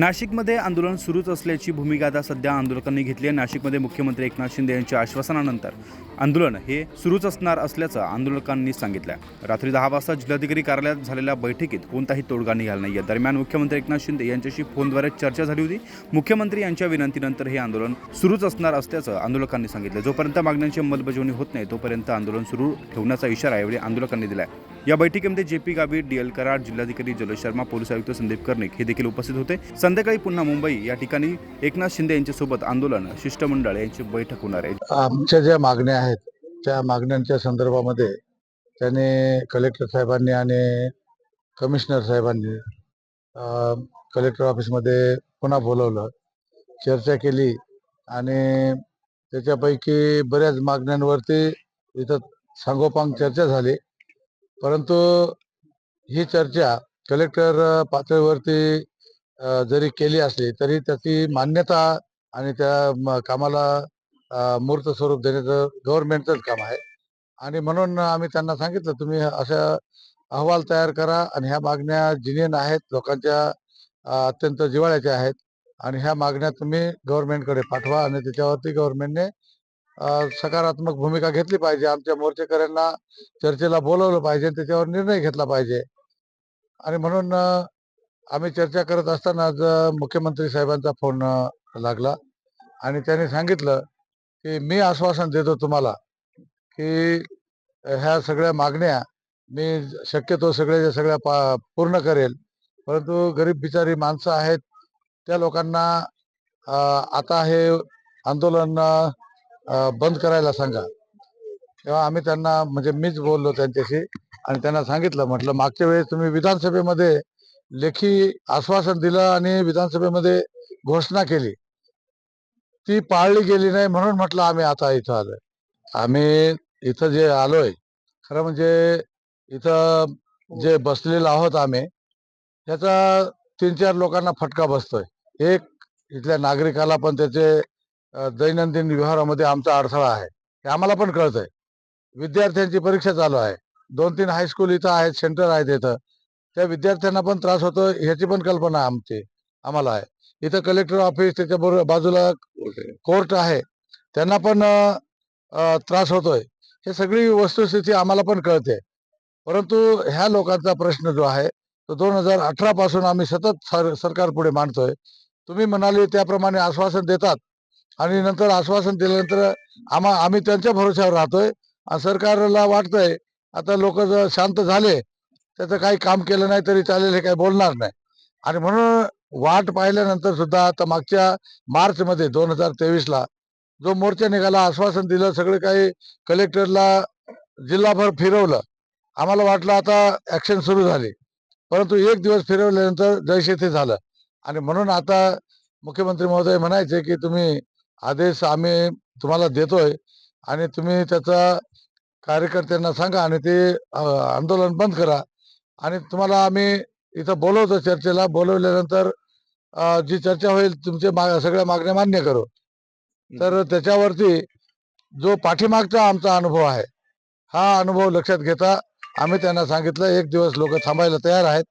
नाशिकमध्ये आंदोलन सुरूच असल्याची भूमिका आता सध्या आंदोलकांनी घेतली आहे. नाशिकमध्ये मुख्यमंत्री एकनाथ शिंदे यांच्या आश्वासनानंतर आंदोलन हे सुरूच असणार असल्याचं आंदोलकांनी सांगितलं आहे रात्री दहा वाजता जिल्हाधिकारी कार्यालयात झालेल्या बैठकीत कोणताही तोडगा निघाला नाही आहे दरम्यान मुख्यमंत्री एकनाथ शिंदे यांच्याशी फोनद्वारे चर्चा झाली होती. मुख्यमंत्री यांच्या विनंतीनंतर हे आंदोलन सुरूच असणार असल्याचं आंदोलकांनी सांगितलं जोपर्यंत मागण्यांची अंमलबजावणी होत नाही तोपर्यंत आंदोलन सुरू ठेवण्याचा इशारा यावेळी आंदोलकांनी दिला आहे या बैठकीमध्ये J P Gavit D L Karad जिल्हाधिकारी जलोश शर्मा पोलीस आयुक्त संदीप कर्णिक हे देखील उपस्थित होते. संध्याकाळी पुन्हा मुंबई या ठिकाणी एकनाथ शिंदे यांच्यासोबत आंदोलन शिष्टमंडळ यांची बैठक होणार आहे. आमच्या ज्या मागण्या आहेत त्या मागण्यांच्या संदर्भामध्ये त्याने कलेक्टर साहेबांनी आणि कमिशनर साहेबांनी कलेक्टर ऑफिसमध्ये पुन्हा बोलवलं चर्चा केली आणि त्याच्यापैकी बऱ्याच मागण्यांवरती इथं सांगोपांग चर्चा झाली. परंतु ही चर्चा कलेक्टर पातळीवरती जरी केली असली तरी त्याची मान्यता आणि त्या कामाला मूर्त स्वरूप देण्याचं गव्हर्नमेंटचंच काम आहे. आणि म्हणून आम्ही त्यांना सांगितलं तुम्ही अशा अहवाल तयार करा आणि ह्या मागण्या जिनियन आहेत लोकांच्या अत्यंत जिव्हाळ्याच्या आहेत आणि ह्या मागण्या तुम्ही गव्हर्नमेंटकडे पाठवा आणि त्याच्यावरती गव्हर्नमेंटने सकारात्मक भूमिका घेतली पाहिजे. आमच्या मोर्चेकऱ्यांना चर्चेला बोलवलं पाहिजे त्याच्यावर निर्णय घेतला पाहिजे. आणि म्हणून आम्ही चर्चा करत असताना मुख्यमंत्री साहेबांचा फोन लागला. आणि त्यांनी सांगितलं की मी आश्वासन देतो तुम्हाला की ह्या सगळ्या मागण्या मी शक्यतो सगळ्या सगळ्या पा पूर्ण करेल. परंतु गरीब बिचारी माणसं आहेत. त्या लोकांना आता हे आंदोलन बंद करायला सांगा. तेव्हा आम्ही त्यांना म्हणजे मीच बोललो त्यांच्याशी आणि त्यांना सांगितलं म्हटलं मागच्या वेळेस तुम्ही विधानसभेमध्ये लेखी आश्वासन दिलं आणि विधानसभेमध्ये घोषणा केली. ती पाळली गेली नाही म्हणून म्हटलं आम्ही आता इथं आलोय. आम्ही इथं जे आलोय खरं म्हणजे इथं जे बसलेलो आहोत आम्ही त्याचा तीन चार लोकांना फटका बसतोय. एक इथल्या नागरिकाला पण त्याचे दैनंदिन व्यवहारामध्ये आमचा अडथळा आहे. हे आम्हाला पण कळतंय. विद्यार्थ्यांची परीक्षा चालू आहे. दोन तीन हायस्कूल इथं आहेत सेंटर आहेत इथं. त्या विद्यार्थ्यांना पण त्रास होतो ह्याची पण कल्पना आमची आम्हाला आहे. इथं कलेक्टर ऑफिस त्याच्या बरोबर बाजूला कोर्ट आहे. त्यांना पण त्रास होतोय. हे सगळी वस्तुस्थिती आम्हाला पण कळते. परंतु ह्या लोकांचा प्रश्न जो आहे तो दोन हजार अठरा पासून आम्ही सतत सर सरकार पुढे मांडतोय. तुम्ही म्हणाले त्याप्रमाणे आश्वासन देतात. आणि नंतर आश्वासन दिल्यानंतर आम्हा आम्ही त्यांच्या भरोश्यावर राहतोय. सरकारला वाटतंय आता लोक जर शांत झाले त्याचं काही काम केलं नाही तरी चालेल हे काही बोलणार नाही. आणि म्हणून वाट पाहिल्यानंतर सुद्धा आता मागच्या मार्चमध्ये दोन हजार तेवीसला जो मोर्चा निघाला आश्वासन दिलं सगळं काही कलेक्टरला जिल्हाभर फिरवलं. आम्हाला वाटलं आता ॲक्शन सुरू झाली. परंतु एक दिवस फिरवल्यानंतर जैसे ते झालं. आणि म्हणून आता मुख्यमंत्री महोदय म्हणायचे की तुम्ही आदेश आम्ही तुम्हाला देतोय आणि तुम्ही त्याचा कार्यकर्त्यांना सांगा आणि ते आंदोलन बंद करा. आणि तुम्हाला आम्ही इथं बोलवतो चर्चेला. बोलवल्यानंतर जी चर्चा होईल तुमचे मा- सगळ्या मागण्या मान्य करू. तर त्याच्यावरती जो पाठीमागचा आमचा अनुभव आहे हा अनुभव लक्षात घेता आम्ही त्यांना सांगितलं एक दिवस लोक थांबायला तयार आहेत.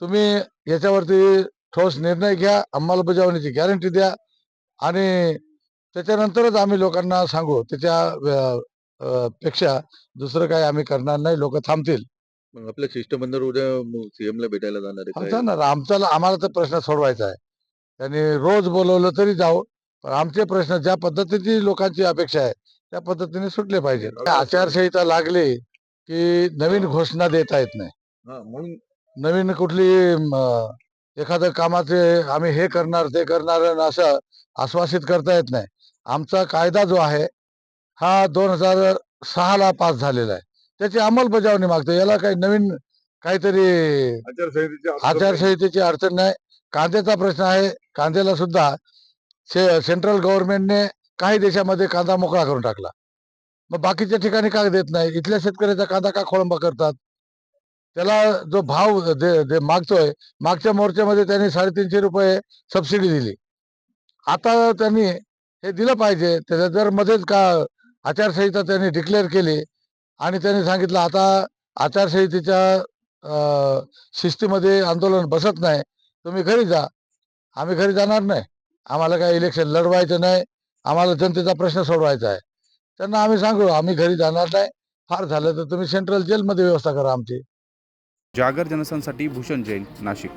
तुम्ही याच्यावरती ठोस निर्णय घ्या अंमलबजावणीची गॅरंटी द्या आणि त्याच्यानंतरच आम्ही लोकांना सांगू त्याच्या पेक्षा दुसरं काही आम्ही करणार नाही लोक थांबतील. मग आपल्या शिष्टमंडळ उद्या सीएम ला भेटायला जाणार आहे काय? जाणार आमचा आम्हाला तर प्रश्न सोडवायचा आहे. त्यांनी रोज बोलवलं तरी जाऊ पण आमचे प्रश्न ज्या पद्धतीची लोकांची अपेक्षा आहे त्या पद्धतीने सुटले पाहिजे. आचारसंहिता लागली की नवीन घोषणा देता येत नाही. हा, म्हणून नवीन कुठली एखादं कामाचे आम्ही हे करणार ते करणार आणि असं आश्वासित करता येत नाही. आमचा कायदा जो आहे हा दोन हजार सहा ला पास झालेला आहे. त्याची अंमलबजावणी मागतो याला काही नवीन काहीतरी आचारसंहितेची अडचण नाही. कांद्याचा प्रश्न आहे. कांद्याला सुद्धा से- सेंट्रल गव्हर्नमेंटने काही देशामध्ये कांदा मोकळा करून टाकला. मग बाकीच्या ठिकाणी का देत नाही? इथल्या शेतकऱ्याचा कांदा का खोळंबा करतात? त्याला जो भाव दे, दे मागतोय मागच्या मोर्चामध्ये त्यांनी साडेतीनशे रुपये सबसिडी दिली. आता त्यांनी हे दिलं पाहिजे. त्याच्या जर मध्येच का आचारसंहिता त्यांनी डिक्लेअर केली आणि त्यांनी सांगितलं आता आचारसंहितेच्या शिस्तीमध्ये आंदोलन बसत नाही तुम्ही घरी जा. आम्ही घरी जाणार नाही. आम्हाला काय इलेक्शन लढवायचं नाही. आम्हाला जनतेचा प्रश्न सोडवायचा आहे. त्यांना आम्ही सांगू आम्ही घरी जाणार नाही. फार झालं तर तुम्ही सेंट्रल जेलमध्ये व्यवस्था करा आमची. जागर जनसंसाठी भूषण जैन नाशिक.